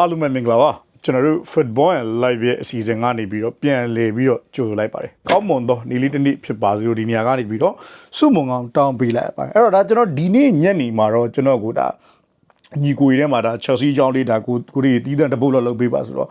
အားလုံးပဲမင်္ဂလာပါကျွန်တော်တို့ football and live ရဲ့အစီအစဉ်ကနေပြီးတော့ပြန်လည်ပြီးတော့ကြိုဆိုလိုက်ပါတယ်ကောင်းမွန်သောနေ့လေးတစ်နေ့ဖြစ်ပါစေလို့ဒီနေရာကနေပြီးတော့စုမုံကောင်တောင်းပေးလိုက်ပါတယ်အဲ့တော့ဒါကျွန်တော်ဒီနေ့ညနေမှာတော့ကျွန်တော်ကဒါညီကိုရီထဲမှာဒါ Chelsea ကြောင်းလေးဒါကိုကိုရီတီးတဲ့တပုတ်လောက်လုပ်ပေးပါဆိုတော့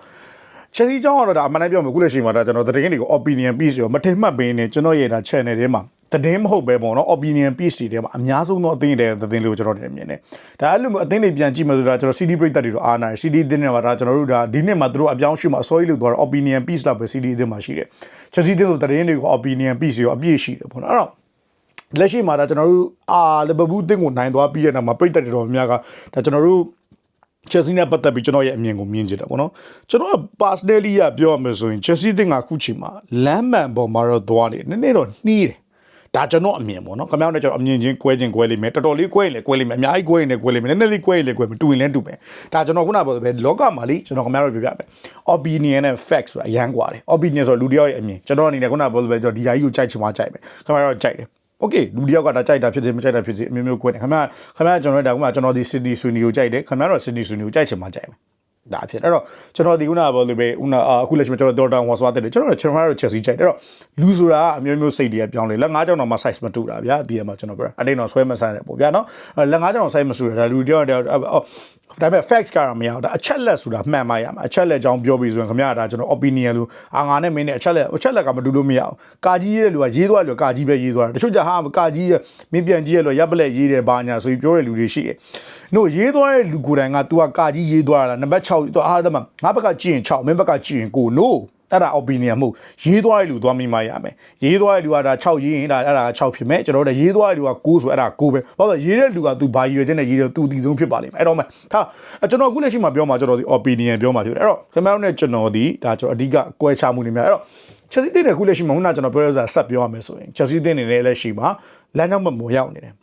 Chelsea ကြောင်းကတော့ဒါအမှန်တမ်းပြောမယ်ခုလက်ရှိမှာဒါကျွန်တော်သတင်းတွေကို opinion piece ရောမထင်မှတ်ပင်းနေကျွန်တော်ရဲ့ဒါ channel ထဲမှာ သတင်းမဟုတ်ပဲပေါ့နော် opinion piece တွေထဲမှာအများဆုံးသောအသင်းတွေသတင်းလေးကိုကျွန်တော်တင်မြင်တယ်။ဒါအဲ့လိုမျိုးအသင်းတွေပြန်ကြည့်မှဆိုတာကျွန်တော် CD ပရိသတ်တွေတော့အားနာတယ် CD အသင်းတွေမှာဒါကျွန်တော်တို့ဒါဒီနှစ်မှာသူတို့အပြောင်းအရွှေ့မှာအစိုးရလို့သွားတော့ opinion piece လောက်ပဲ CD အသင်းမှာရှိတယ်။ Chelsea အသင်းဆိုသတင်းတွေကို opinion piece တွေရောအပြည့်ရှိတယ်ပေါ့နော်။အဲ့တော့လက်ရှိမှာဒါကျွန်တော်တို့အာလီဗာပူးအသင်းကိုနိုင်သွားပြီးတဲ့နောက်မှာပရိသတ်တွေတော်များများကဒါကျွန်တော်တို့ Chelsea နဲ့ပတ်သက်ပြီးကျွန်တော်ရဲ့အမြင်ကိုမြင်ကြည့်တာပေါ့နော်ကျွန်တော် personally ကပြောရမယ်ဆိုရင် Chelsea တင်ကအခုချိန်မှာလမ်းမှန်ပေါ်မှာတော့သွားနေတယ်နည်းနည်းတော့နှီးတယ် ဒါကျွန်တော်အမြင်ပေါ့နော်ခင်ဗျားတို့ကျွန်တော်အမြင်ချင်းကွဲချင်းကွဲလိမ့်မယ်တော်တော်လေးကွဲရင်လည်းကွဲလိမ့်မယ်အများကြီးကွဲရင်လည်းကွဲလိမ့်မယ်နည်းနည်းလေးကွဲရင်လည်းကွဲမယ်တူရင်လည်းတူမယ်ဒါကျွန်တော်ခုနကပြောတဲ့လောကမှာလေကျွန်တော်ခင်ဗျားတို့ပြောပြမယ် opinion နဲ့ facts ဆိုတာအရန်กว่าတယ် opinion ဆိုတော့လူတစ်ယောက်ရဲ့အမြင်ကျွန်တော်အနေနဲ့ခုနကပြောလို့ပဲကျွန်တော်ဒီຢာကြီးကိုကြိုက်ချင်မှကြိုက်မယ်ခင်ဗျားတို့ကြိုက်တယ်โอเคလူတယောက်ကဒါကြိုက်တာဖြစ်စေမကြိုက်တာဖြစ်စေအမျိုးမျိုးကွဲတယ်ခင်ဗျာခင်ဗျာကျွန်တော်တို့ဒါကမှကျွန်တော်ဒီ City Sweeney ကိုကြိုက်တယ်ခင်ဗျာတော့ City Sweeney ကိုကြိုက်ချင်မှကြိုက်မယ် ဒါဖြစ်အဲ့တော့ကျွန်တော်ဒီခုနကပြောလို့ပဲခုနအခုလက်ရှိမှာကျွန်တော် Dortmund ဟောဆွားတယ်ကျွန်တော်ကျွန်တော်တို့ Chelsea ကြိုက်တယ်အဲ့တော့လူဆိုတာအမျိုးမျိုးစိတ်တွေကပြောင်းလေလက်ငါးကြောင်တော့မှ size မတူတာဗျာဒီမှာကျွန်တော်ပြောအတိတ်တော့ဆွဲမဆန်းတယ်ပေါ့ဗျာနော်လက်ငါးကြောင်တော့ size မတူတာဒါလူတယောက်တယောက်ဒါပေမဲ့ facts ကတော့မရဘူးဒါအချက်လက်ဆိုတာမှန်မှရမှာအချက်လက်ကြောင်းပြောပြီးဆိုရင်ခင်ဗျားဒါကျွန်တော် opinion လို့အာငါနဲ့မင်းနဲ့အချက်လက်အချက်လက်ကမတူလို့မရအောင်ကာကြီးရေးတဲ့လူကရေးသွားတယ်လို့ကာကြီးပဲရေးသွားတယ်တချို့ကြဟာကာကြီးမင်းပြန်ကြည့်ရလို့ရပ်ပလက်ရေးတယ်ဘာညာဆိုပြီးပြောတဲ့လူတွေရှိတယ်တို့ရေးသွားတဲ့လူကိုယ်တိုင်က तू ကကာကြီးရေးသွားတာနံပါတ်6 6သူအားသမငါဘက်ကကြည့်ရင်6မင်းဘက်ကကြည့်ရင်9 no အဲ့ဒါ opinion မဟုတ်ရေးသွားတဲ့လူသွားမိမှရမယ်ရေးသွားတဲ့လူကဒါ6ရေးရင်ဒါအဲ့ဒါ6ဖြစ်မယ်ကျွန်တော်တို့ရေးသွားတဲ့လူက9ဆိုအဲ့ဒါ9ပဲဘာလို့ရေးတဲ့လူက तू ဘာရွယ်ချင်းနဲ့ရေးတယ် तू အတီဆုံးဖြစ်ပါလိမ့်မယ်အဲ့တော့မှဒါကျွန်တော်အခုလက်ရှိမှာပြောမှာကျွန်တော်ဒီ opinion ပြောမှာဖြစ်တယ်အဲ့တော့ကျွန်တော်နဲ့ကျွန်တော်ဒီဒါကျွန်တော်အဓိကကွဲခြားမှုတွေများအဲ့တော့ Chelsea တင်တဲ့အခုလက်ရှိမှာခုနကျွန်တော်ပြောရစဆက်ပြောရမယ်ဆိုရင် Chelsea တင်နေတဲ့လက်ရှိမှာလမ်းကြောင်းမမရောက်နေတယ်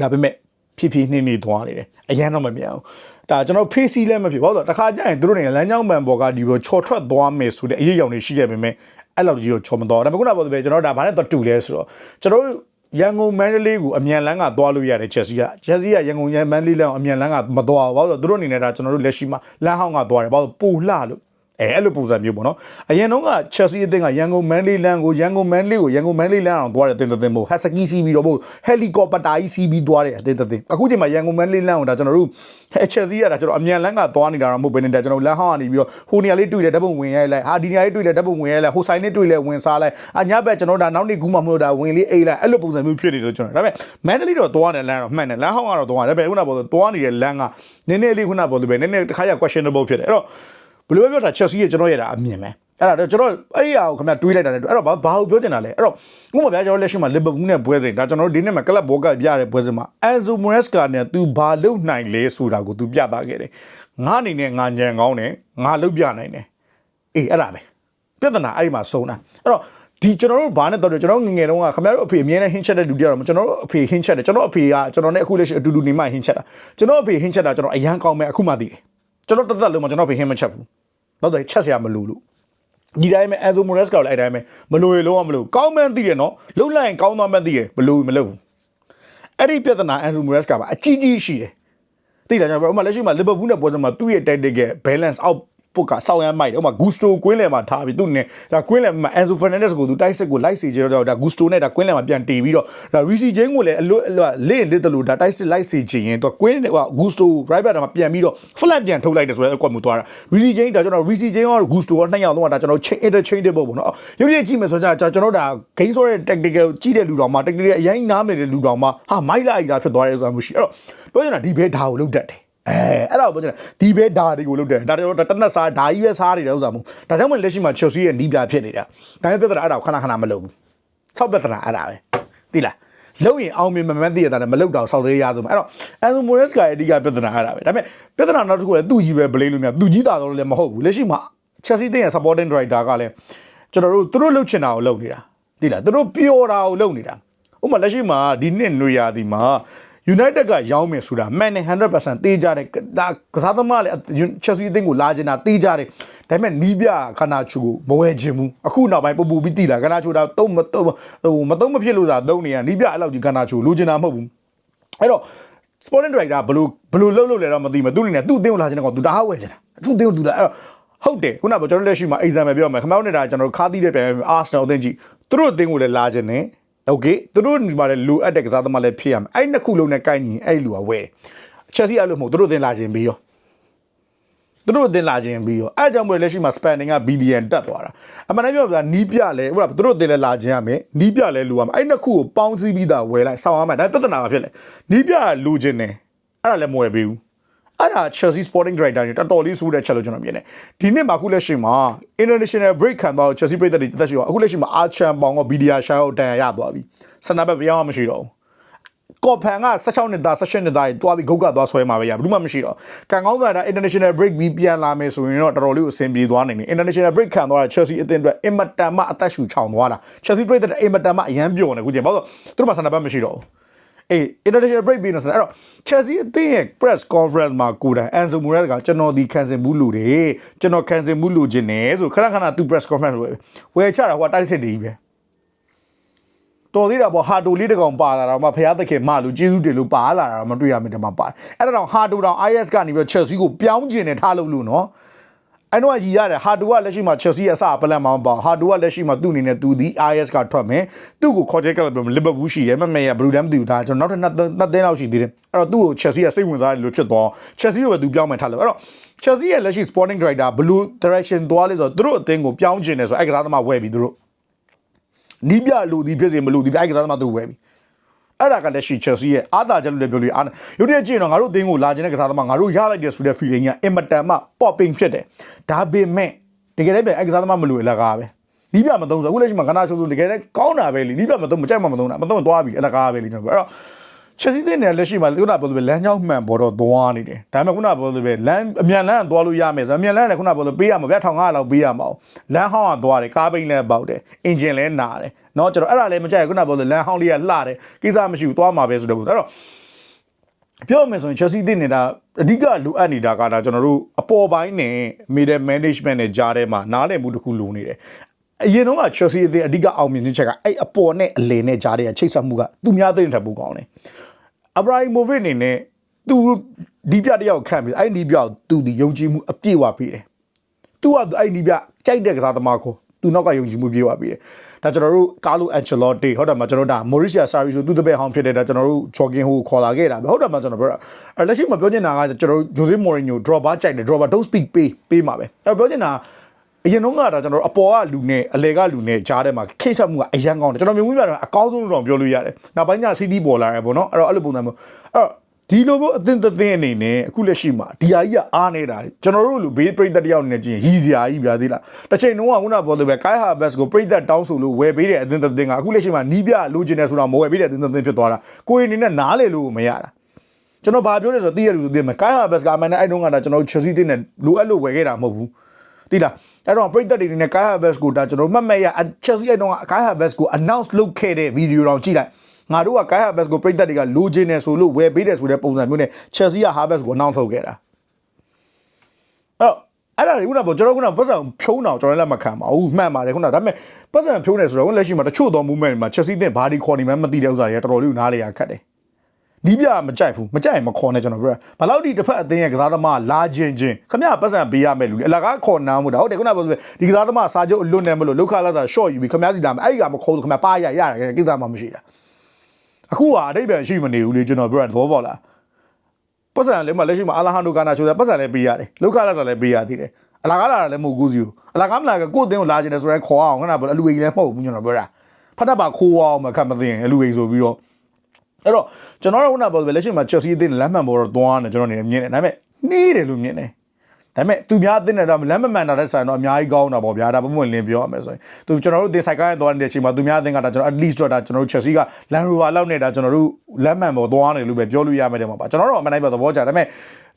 ဒါပေမဲ့ ဖြည်းဖြည်းနှင်းနှင်းသွားနေတယ်အရန်တော့မမြင်အောင်ဒါကျွန်တော်ဖေးစီလည်းမဖြစ်ဘာလို့တခါကျရင်သူတို့နေလမ်းကြောင်းမှန်ပေါ်ကဒီလိုချော်ထွက်သွားမယ်ဆိုတဲ့အရေးအယောင်တွေရှိခဲ့ပေမဲ့အဲ့လောက်ကြီးကိုချော်မသွားဒါပေမဲ့ခုနကပြောတဲ့ကျွန်တော်ဒါဘာနဲ့တော့တူလဲဆိုတော့ကျွန်တော်ရန်ကုန်မန္တလေးကိုအမြန်လန်းကသွားလို့ရတယ်ချက်စီကချက်စီကရန်ကုန်ရန်မန္တလေးလန်းကိုအမြန်လန်းကမသွားဘူးဘာလို့လဲသူတို့အနေနဲ့ဒါကျွန်တော်တို့လက်ရှိမှာလမ်းဟောင်းကသွားတယ်ဘာလို့ပူလှလို့ အဲအဲ့လိုပုံစံမျိုးပေါ့နော်အရင်တော့က Chelsea အသင်းကရန်ကုန်မန်လေးလန်ကိုရန်ကုန်မန်လေးကိုရန်ကုန်မန်လေးလန်အောင်သွားတယ်အသင်းသင်းမို့ Husky စီးပြီးတော့မို့ Helicopter ကြီးစီးပြီးသွားတယ်အသင်းသင်းအခုချိန်မှာရန်ကုန်မန်လေးလန်ကိုဒါကျွန်တော်တို့ Chelsea ကဒါကျွန်တော်အမြန်လန်ကသွားနေတာတော့မဟုတ်ဘဲနဲ့ဒါကျွန်တော်လန်ဟောင်းကနေပြီးတော့ဟိုနေရာလေးတွေ့တယ်ဓာတ်ပုံဝင်ရိုက်လိုက်ဟာဒီနေရာလေးတွေ့တယ်ဓာတ်ပုံဝင်ရိုက်လိုက်ဟိုဆိုင်လေးတွေ့လဲဝင်စားလိုက်အညာဘက်ကျွန်တော်ဒါနောက်နေ့ကူးမှမလို့ဒါဝင်လေးအိတ်လိုက်အဲ့လိုပုံစံမျိုးဖြစ်နေတယ်ကျွန်တော်ဒါပေမဲ့မန်လေးတော့သွားတယ်လန်တော့မှန်တယ်လန်ဟောင်းကတော့သွားတယ်ဒါပေမဲ့ခုနကပြောသွားနေတဲ့လန်ကနည်းနည်းလေးခုနကပြောလို့ပဲနည်းနည်းတစ်ခါရ questionable ဖြစ်တယ်အဲ့တော့ ဘယ်လိုပဲပြောတာ Chelsea ရဲ့ကျွန်တော်ရတာအမြင်ပဲအဲ့ဒါတော့ကျွန်တော်အဲ့ဒီအရာကိုခင်ဗျတွေးလိုက်တာလေအဲ့တော့ဘာဘာကိုပြောချင်တာလဲအဲ့တော့ဥပမာဗျာကျွန်တော်လက်ရှိမှာ Liverpool နဲ့ပွဲစဉ်ဒါကျွန်တော်တို့ဒီနေ့မှာ club bowl ကပြရတဲ့ပွဲစဉ်မှာ Enzo Maresca နဲ့ तू ဘာလုပ်နိုင်လဲဆိုတာကို तू ပြသားခဲ့တယ်ငါအနေနဲ့ငါညံကောင်းတယ်ငါလုပ်ပြနိုင်တယ်အေးအဲ့ဒါပဲပြဿနာအဲ့ဒီမှာစုံတာအဲ့တော့ဒီကျွန်တော်တို့ဘာနဲ့တော့ကျွန်တော်ငငယ်တုန်းကခင်ဗျားတို့အဖေအမြဲတမ်းဟင်းချက်တဲ့လူတယောက်တော့ကျွန်တော်တို့အဖေဟင်းချက်တယ်ကျွန်တော်အဖေကကျွန်တော်နဲ့အခုလက်ရှိအတူတူနေမှဟင်းချက်တာကျွန်တော်အဖေဟင်းချက်တာကျွန်တော်အရန်ကောင်းမယ်အခုမှသိတယ်ကျွန်တော်တသက်လုံးမှာကျွန်တော်အဖေဟင်းမချက်ဘူး ဘာလို့လဲချက်စရာမလိုလို့ဒီတိုင်းပဲအန်ဇိုမိုရက်စ်ကလည်းအဲ့တိုင်းပဲမလိုရလုံးဝမလိုကောင်းမှန်းသိတယ်နော်လှုပ်လိုက်ရင်ကောင်းသွားမှန်းသိတယ်မလိုမလိုဘူးအဲ့ဒီပြဿနာအန်ဇိုမိုရက်စ်ကပါအကြီးကြီးရှိတယ်သိလားကျွန်တော်ဥပမာလက်ရှိမှာလီဗာပူးနဲ့ပွဲစဉ်မှာသူ့ရဲ့ tactic ရဲ့ balance out ပုတ်ကစောင်းရမ်းမိုက်တယ်ဥပမာဂူစတိုကွင်းလယ်မှာထားပြီးသူနဲ့ဒါကွင်းလယ်မှာအန်ဆိုဖာနန်ဒက်စ်ကိုသူတိုက်စစ်ကိုလိုက်စီကြတော့ဒါဂူစတိုနဲ့ဒါကွင်းလယ်မှာပြန်တီးပြီးတော့ဒါရီစီဂျင်းကိုလည်းအလွတ်အလွတ်လင့်လစ်တယ်လို့ဒါတိုက်စစ်လိုက်စီချင်ရင်သူကွင်းဟိုဂူစတို right back မှာပြန်ပြီးတော့ flat ပြန်ထုတ်လိုက်တယ်ဆိုတော့အကွက်မှုသွားတာရီစီဂျင်းဒါကျွန်တော်ရီစီဂျင်းရောဂူစတိုရောနှစ်ယောက်တော့ဒါကျွန်တော် chain interchangeable ပေါ့နော်ရုပ်ရည်ကြည့်မယ်ဆိုတော့ကျွန်တော်ဒါ game ဆိုတဲ့ tactical ကြည့်တဲ့လူတော်မှာ tactical အရင်နားနေတဲ့လူတော်မှာဟာမိုက်လိုက်တာဖြစ်သွားတယ်ဆိုတာမျိုးရှိအဲ့တော့ပြောချင်တာဒီဘဲဓာကိုလုတ်တတ်တယ် အဲအဲ့ဒါကိုပြောချင်တာဒီဘဲဓာတွေကိုလုတ်တယ်ဒါတော့တနက်စားဓာကြီးပဲစားနေတဲ့ဥစ္စာမျိုးဒါကြောင့်မလို့လက်ရှိမှာ Chelsea ရဲ့နီးပြဖြစ်နေတာဒါပေမဲ့ပြဿနာအဲ့ဒါကိုခဏခဏမလုပ်ဘူးဆောက်ပြဿနာအဲ့ဒါပဲသိလားလုံရင်အောင်မြင်မမှန်းသိရတာလည်းမလုတ်တော့ဆောက်သေးရဆိုမှာအဲ့တော့အန်ဆိုမိုရက်စ်ကရဲ့အဓိကပြဿနာအဲ့ဒါပဲဒါပေမဲ့ပြဿနာနောက်တစ်ခုလည်းသူ့ကြီးပဲဘလိလို့များသူ့ကြီးတာတော့လည်းမဟုတ်ဘူးလက်ရှိမှာ Chelsea တင်းရဲ့ supporting director ကလည်းကျွန်တော်တို့သူတို့လှုပ်ချင်တာကိုလုပ်နေတာသိလားသူတို့ပျော်တာကိုလုပ်နေတာဥပမာလက်ရှိမှာဒီနှစ်နွေရာသီမှာ United ကရောင်းမယ်ဆိုတာမှန်တယ်100%တေးကြတယ်ဒါကစားသမားလည်း Chelsea အသင်းကိုလာချင်တာတေးကြတယ်ဒါပေမဲ့နီးပြခနာချူကိုမဝယ်ခြင်းဘူးအခုနောက်ပိုင်းပပူပြီးတိလာခနာချူဒါတုံးမတုံးဟိုမတုံးမဖြစ်လို့သာတုံးနေရနီးပြအဲ့လောက်ကြီးခနာချူလိုချင်တာမဟုတ်ဘူးအဲ့တော့ sporting director ဘလို့ဘလို့လှုပ်လို့လဲတော့မသိဘူးသူအနေနဲ့သူ့အသင်းကိုလာချင်တဲ့ကောင်သူတအားဝယ်ချင်တာသူတင်းကိုတူလာအဲ့တော့ဟုတ်တယ်ခုနကကျွန်တော်လက်ရှိမှာ example ပြောမယ်ခမောင်းနေတာကျွန်တော်ခါးသီးတဲ့ပြန် Arsenal အသင်းကြီးသူတို့အသင်းကိုလည်းလာခြင်း နဲ့ okay သူတို့ဒီမှာလည်းလိုအပ်တဲ့ကစားသမားလည်းဖြစ်ရမယ်အဲ့နှစ်ခုလုံးနဲ့ကိုက်ညီအဲ့လူကဝဲချက်စီအဲ့လိုမဟုတ်သူတို့အသင်းလာခြင်းပြီးရောသူတို့အသင်းလာခြင်းပြီးရောအဲ့ကြောင့်မို့လက်ရှိမှာ spending က billion တက်သွားတာအမှန်တမ်းပြောပြနီးပြလဲဟိုသူတို့အသင်းလည်းလာခြင်းရမယ်နီးပြလဲလူရမယ်အဲ့နှစ်ခုကိုပေါင်းစည်းပြီးသားဝယ်လိုက်ဆောင်းရမယ်ဒါပြဿနာဘာဖြစ်လဲနီးပြလူခြင်းနဲ့အဲ့ဒါလည်းမဝယ်ပေးဘူး အဲ့ဒါ Chelsea Sporting Director တွေတော်တော်လေးဆိုးတဲ့ချက်လို့ကျွန်တော်မြင်တယ်ဒီနှစ်မှာအခုလက်ရှိမှာ International Break ခံသွားတော့ Chelsea ပြည်သက်တွေတက်ရှိတော့အခုလက်ရှိမှာ Archon ပေါင်က Vidia Shaw ကိုတန်ရရသွားပြီစနပ်ဘက်ပြောင်းမှမရှိတော့ဘူးကော်ဖန်က16နှစ်သား18နှစ်သားတွေတွားပြီးဂုတ်ကသွားဆွဲမှာပဲရဘူးမှမရှိတော့ကန်ကောင်းစားတာ International Break ပြီးပြန်လာမယ်ဆိုရင်တော့တော်တော်လေးကိုအဆင်ပြေသွားနိုင်တယ် International Break ခံသွားတာ Chelsea အသင်းအတွက်အင်မတန်မှအသက်ရှူချောင်သွားတာ Chelsea ပြည်သက်တဲ့အင်မတန်မှအရန်ပျော်နေခုချိန်ဘာလို့သူတို့မှာစနပ်ဘက်မရှိတော့ဘူး အေး international break ပြီးတော့ဆိုတော့အဲ့တော့ Chelsea အသင်းရဲ့ press conference မှာကိုယ်တိုင် Enzo Moraes ကကျွန်တော်ဒီခံစင်မှုလူတွေကျွန်တော်ခံစင်မှုလူခြင်းနဲ့ဆိုခဏခဏသူ press conference ဝယ်ဝယ်ချတာဟိုတိုက်စစ်တည်ကြီးပဲတော်သေးတာပေါ့ဟာတိုလေးတကောင်ပါလာတော့မှဖရားသခင်မလူကျေးဇူးတင်လို့ပါလာတာတော့မတွေ့ရမိတယ်မှာပါတယ်အဲ့ဒါတော့ဟာတိုတောင် IS ကနေပြီးတော့ Chelsea ကိုပြောင်းကျင်နေထားလို့လို့နော် အဲ့တော့ကြီးရတယ်ဟာတူကလက်ရှိမှာ Chelsea ရဲ့အစပလန်မှာမပေါ့ဟာတူကလက်ရှိမှာသူ့အနေနဲ့သူဒီ IS ကထွက်မယ်သူ့ကိုခေါ်တဲ့ကလပ်လီဗာပူးရှိတယ်မမေရဘရူဒမ်တူဒါကျွန်တော်နောက်ထပ်နှစ်နှစ်သင်းလောက်ရှိသေးတယ်အဲ့တော့သူ့ကို Chelsea ကစိတ်ဝင်စားတယ်လို့ဖြစ်သွား Chelsea ကိုပဲသူပြောင်းမယ်ထားလို့အဲ့တော့ Chelsea ရဲ့လက်ရှိ Sporting Director Blue Direction သွားလဲဆိုတော့သူတို့အသင်းကိုပြောင်းချင်တယ်ဆိုအဲ့ကစားသမားဝယ်ပြီးသူတို့နီးပြလူဒီဖြစ်စေမလူဒီအဲ့ကစားသမားသူတို့ဝယ်ပြီး အဲ့ဒါကလည်းရှိ Chelsea ရဲ့အားသာချက်လို့လည်းပြောလို့အားရုပ်တရက်ကြည့်ရင်တော့ငါတို့အသင်းကိုလာခြင်းတဲ့ကစားသမားငါတို့ရလိုက်တယ်ဆိုတဲ့ feeling ကအင်မတန်မှ popping ဖြစ်တယ်ဒါပေမဲ့တကယ်လည်းပြန်အဲ့ကစားသမားမလို့အလကားပဲနီးပြမသုံးဆိုအခုလက်ရှိမှာခဏချိုးဆိုတကယ်လည်းကောင်းတာပဲလေနီးပြမသုံးမကြိုက်မှမသုံးတာမသုံးသွားပြီအလကားပဲလေကျွန်တော်အဲ့တော့ ချက်စီးတဲ့နယ်လက်ရှိမှာခုနပြောလို့ပဲလမ်းကြောင်းမှန်ပေါ်တော့သွားနေတယ်ဒါပေမဲ့ခုနပြောလို့ပဲလမ်းအမြန်လမ်းကသွားလို့ရမယ်ဆိုအမြန်လမ်းကလည်းခုနပြောလို့ပေးရမှာဗျ1500လောက်ပေးရမှာလမ်းဟောင်းကသွားတယ်ကားပိန်းလည်းပေါက်တယ်အင်ဂျင်လည်းနာတယ်เนาะကျွန်တော်အဲ့ဒါလည်းမကြိုက်ဘူးခုနပြောလို့လမ်းဟောင်းလေးကလှတယ်ကိစ္စမရှိဘူးသွားမှာပဲဆိုတော့အဲ့တော့ပြောမယ်ဆိုရင် Chelsea တင်နေတာအဓိကလိုအပ်နေတာကဒါကျွန်တော်တို့အပေါ်ပိုင်းနဲ့ middle management နဲ့ကြားထဲမှာနားလည်မှုတစ်ခုလိုနေတယ်အရင်တော့က Chelsea အသင်းအဓိကအောင်မြင်ခြင်းချက်ကအဲ့အပေါ်နဲ့အလယ်နဲ့ကြားထဲကချိတ်ဆက်မှုကသူများသိတဲ့ထက်ပိုကောင်းတယ် အဘရာဟီမိုဗစ်အနေနဲ့သူဒီပြတစ်ယောက်ခန့်ပြီးအဲ့ဒီပြသူဒီယုံကြည်မှုအပြည့်ဝပေးတယ်သူကအဲ့ဒီပြကြိုက်တဲ့ကစားသမားကိုသူနောက်ကယုံကြည်မှုပြေဝပေးတယ်ဒါကျွန်တော်တို့ကာလိုအန်ချလော့တီဟုတ်တယ်မကျွန်တော်ဒါမော်ရီရှာဆာရီဆိုသူတပည့်ဟောင်းဖြစ်တဲ့ဒါကျွန်တော်တို့ဂျော်ကင်ဟိုခေါ်လာခဲ့တာပဲဟုတ်တယ်မကျွန်တော်ပြောတာအဲ့လက်ရှိမှာပြောချင်တာကကျွန်တော်တို့ဂျိုဇေးမော်ရီညို dropper ကြိုက်တယ် dropper don't speak ပေးပေးမှာပဲအဲ့ပြောချင်တာ အရင်တော့ကဒါကျွန်တော်အပေါ်ကလူနဲ့အလဲကလူနဲ့ကြားထဲမှာခိတ်ဆက်မှုကအရန်ကောင်းတယ်ကျွန်တော်မြင်မှုပြတော့အကောင်းဆုံးတော့ပြောလို့ရတယ်နောက်ပိုင်းကျ CD ပေါ်လာတယ်ပေါ့နော်အဲ့တော့အဲ့လိုပုံစံမျိုးအဲ့တော့ဒီလိုမျိုးအသင်းသင်းအနေနဲ့အခုလက်ရှိမှာဒီဟာကြီးကအားနေတာကျွန်တော်တို့လူဘေးပရိသတ်တယောက်အနေနဲ့ကြည့်ရင်ရီစရာကြီးပြသေးလားတစ်ချိန်တုန်းကခုနပြောလို့ပဲ Kai Havertz ကိုပရိသတ်တောင်းဆိုလို့ဝယ်ပေးတဲ့အသင်းသင်းကအခုလက်ရှိမှာနီးပြလိုချင်တယ်ဆိုတော့မဝယ်ပေးတဲ့အသင်းသင်းဖြစ်သွားတာကိုယ်အနေနဲ့နားလေလို့မရတာကျွန်တော်ဘာပြောလဲဆိုတော့တည့်ရလူသိမယ် Kai Havertz ကအမှန်နဲ့အဲ့တုန်းကဒါကျွန်တော် Chelsea တင်းနဲ့လိုအပ်လို့ဝယ်ခဲ့တာမဟုတ်ဘူး တိလားအဲ့တော့ပရိသတ်တွေနဲ့ Kai Havertz ကိုဒါကျွန်တော်မှတ်မဲ့ရ Chelsea အဲ့တုန်းက Kai Havertz ကို announce လုပ်ခဲ့တဲ့ဗီဒီယိုတော့ကြည့်လိုက်ငါတို့က Kai Havertz ကိုပရိသတ်တွေကလိုချင်တယ်ဆိုလို့ဝယ်ပေးတယ်ဆိုတဲ့ပုံစံမျိုးနဲ့ Chelsea က Havertz ကို announce လုပ်ခဲ့တာအဲ့တော့အဲ့ဒါတွေခုနကကျွန်တော်ခုနပတ်စံဖြုံးတော့ကျွန်တော်လည်းမခံပါဘူးမှန်ပါတယ်ခုနဒါပေမဲ့ပတ်စံဖြုံးနေဆိုတော့လက်ရှိမှာတချို့သော movement တွေမှာ Chelsea တင်ဘာဒီခေါ်နေမှမသိတဲ့ဥစ္စာတွေကတော်တော်လေးနားလေရခတ်တယ် နီးပြမကြိုက်ဘူးမကြိုက်ရင်မခေါ်နဲ့ကျွန်တော်ပြောဘယ်လောက်ဒီတစ်ဖက်အသင်းရဲ့ကစားသမားလာခြင်းချင်းခမရပတ်စံပေးရမယ်လူလေအလကားခေါ်နာမှုတာဟုတ်တယ်ခုနကပြောလို့ဒီကစားသမားစာချုပ်အလွတ်နေမလို့လောက်ခလာစာ short ယူပြီးခမရစီလာမယ်အဲ့ဒီကမခေါ်ဘူးခမရပါရရတယ်ကိစ္စမှမရှိတာအခုဟာအတိတ်ပဲရှိမနေဘူးလေကျွန်တော်ပြောတာသဘောပေါက်လားပတ်စံလည်းမလက်ရှိမှာအာလာဟန်ဒိုကာနာချိုတဲ့ပတ်စံလည်းပေးရတယ်လောက်ခလာစာလည်းပေးရသေးတယ်အလကားလာတာလည်းမဟုတ်ဘူးစီကိုအလကားမလာကကိုယ့်အသင်းကိုလာခြင်းတယ်ဆိုရင်ခေါ်အောင်ခဏပြောအလူအိမ်လည်းမဟုတ်ဘူးကျွန်တော်ပြောတာဖတ်တတ်ပါခိုးအောင်မခတ်မသိရင်အလူအိမ်ဆိုပြီးတော့ အဲ့တော့ကျွန်တော်တို့ခုနပြောပဲလက်ရှိမှာ Chelsea အသင်းလမ်းမှန်ပေါ်တော့သွားနေကျွန်တော်နေမြင်နေဒါပေမဲ့နှီးတယ်လို့မြင်တယ်ဒါပေမဲ့သူများအသင်းနဲ့တော့လမ်းမမှန်တာတဲ့ဆိုင်တော့အများကြီးကောင်းတာပေါ့ဗျာဒါပုံမှန်လင်းပြောရမယ်ဆိုရင်သူကျွန်တော်တို့အသင်းဆိုင်ကိုင်းသွားနေတဲ့အချိန်မှာသူများအသင်းကဒါကျွန်တော် at least တော့ဒါကျွန်တော်တို့ Chelsea က Land Rover လောက်နေတာကျွန်တော်တို့လမ်းမှန်ပေါ်သွားနေလို့ပဲပြောလို့ရမယ်တဲ့မှာပါကျွန်တော်တို့အမှန်တိုင်းပြောသဘောကျဒါပေမဲ့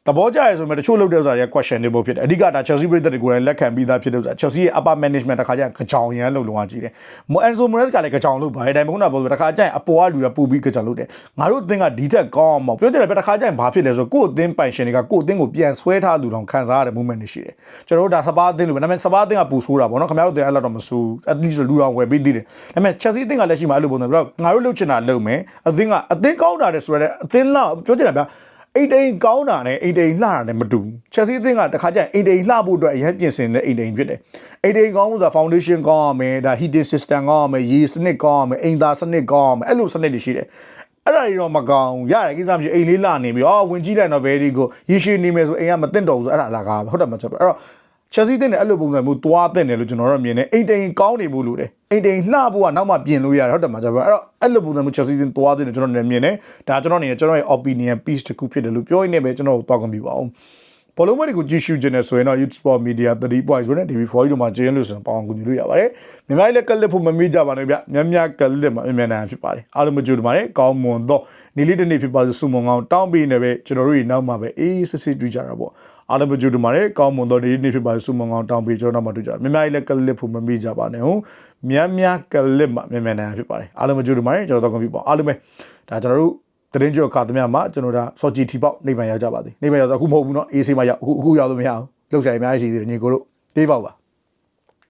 သဘောကျရဲဆိုမှတချို့လုပ်တဲ့ဥစ္စာတွေက question တွေပေါ့ဖြစ်တယ်အဓိကဒါ Chelsea ပြည်သက်တွေကိုယ်တိုင်လက်ခံပြီးသားဖြစ်တဲ့ဥစ္စာ Chelsea ရဲ့ upper management တခါကျရင်ကြောင်ရမ်းလို့လုံအောင်ကြည့်တယ်မို Enzo Moraes ကလည်းကြောင်လို့ပါတယ်ဒါပေမဲ့ခုနကပြောလို့တခါကျရင်အပေါ်ကလူကပူပြီးကြောင်လို့တယ်ငါတို့အသင်းကဒီထက်ကောင်းအောင်ပြောတယ်ပဲတခါကျရင်ဘာဖြစ်လဲဆိုကိုယ့်အသင်းပိုင်ရှင်တွေကကိုယ့်အသင်းကိုပြန်ဆွဲထားလူတောင်ခံစားရတဲ့ moment တွေရှိတယ်ကျွန်တော်တို့ဒါစပါးအသင်းလို့ပဲဒါပေမဲ့စပါးအသင်းကပူဆိုးတာပေါ့နော်ခင်ဗျားတို့အသင်းအဲ့လောက်တော့မဆိုး at least လူတောင်ဝယ်ပြီးသေးတယ်ဒါပေမဲ့ Chelsea အသင်းကလက်ရှိမှာအဲ့လိုပုံစံပြီးတော့ငါတို့လုပ်ချင်တာလုပ်မယ်အသင်းကအသင်းကောင်းတာတဲ့ဆိုရတဲ့အသင်းလောက်ပြောချင်တာဗျ အိတ်တိန်ကောင်းတာနဲ့အိတ်တိန်လှတာနဲ့မတူဘူးချက်စီးအသင်းကတခါကျရင်အိတ်တိန်လှဖို့အတွက်အရင်ပြင်ဆင်တဲ့အိတ်တိန်ဖြစ်တယ်အိတ်တိန်ကောင်းမှုဆိုတာ foundation ကောင်းရမယ်ဒါ heating system ကောင်းရမယ်ရေစနစ်ကောင်းရမယ်အိမ်သာစနစ်ကောင်းရမယ်အဲ့လိုစနစ်တွေရှိတယ်အဲ့ဒါတွေတော့မကောင်းဘူးရတယ်ကိစ္စမရှိအိမ်လေးလှနေပြီအော်ဝင်ကြည့်လိုက်တော့ very good ရေရှည်နေမယ်ဆိုအိမ်ကမသိတော့ဘူးဆိုအဲ့ဒါအလားကားပဲဟုတ်တယ်မချက်ပဲအဲ့တော့ ချက်စီးတဲ့နဲ့အဲ့လိုပုံစံမျိုးသွားတဲ့တယ်လို့ကျွန်တော်တို့မြင်တယ်အိမ်တိန်ကောင်းနေဖို့လို့တယ်အိမ်တိန်လှဖို့ကနောက်မှပြင်လို့ရတယ်ဟုတ်တယ်မှာကြပါအဲ့တော့အဲ့လိုပုံစံမျိုးချက်စီးတဲ့သွားတဲ့တယ်ကျွန်တော်လည်းမြင်တယ်ဒါကျွန်တော်အနေနဲ့ကျွန်တော်ရဲ့ opinion piece တစ်ခုဖြစ်တယ်လို့ပြောရင်းနဲ့ပဲကျွန်တော်တို့သွားခွင့်ပြုပါအောင် ဘောလုံးမတွေကိုကြည့်ရှုခြင်းနဲ့ဆိုရင်တော့ YouTube Sport Media 3 points ဆိုတဲ့ TV4 တို့မှာကျင်းလို့ဆိုရင်ပေါအောင်ကူညီလို့ရပါတယ်မြန်မာလည်းကလစ်ဖို့မမေ့ကြပါနဲ့ဗျမြမြကလစ်မှာအမြန်တန်ဖြစ်ပါတယ်အားလုံးမကြိုတပါတယ်ကောင်းမွန်သောနေ့လေးတစ်နေ့ဖြစ်ပါစေစုမုံကောင်းတောင်းပေးနေပဲကျွန်တော်တို့ဒီနောက်မှာပဲအေးစစ်စစ်တွေ့ကြတာပေါ့အားလုံးမကြိုတပါတယ်ကောင်းမွန်သောနေ့နေ့ဖြစ်ပါစေစုမုံကောင်းတောင်းပေးကျွန်တော်နောက်မှာတွေ့ကြမြမြလည်းကလစ်ဖို့မမေ့ကြပါနဲ့ဟုတ်မြမြကလစ်မှာမြန်မြန်တန်ဖြစ်ပါတယ်အားလုံးမကြိုတပါတယ်ကျွန်တော်တော့ကွန်ပျူတာအားလုံးပဲဒါကျွန်တော်တို့ တရင်ကျော်ခါသမျှမှာကျွန်တော်ဒါစော်ကြည်ထီပေါက်နေပန်ရောက်ကြပါသည်နေပန်ရောက်တော့အခုမဟုတ်ဘူးเนาะအေးဆေးမရောက်အခုအခုရောက်လို့မရအောင်လောက်ဆိုင်အများကြီးရှိသေးတယ်ညီကိုတို့တေးပေါက်ပါ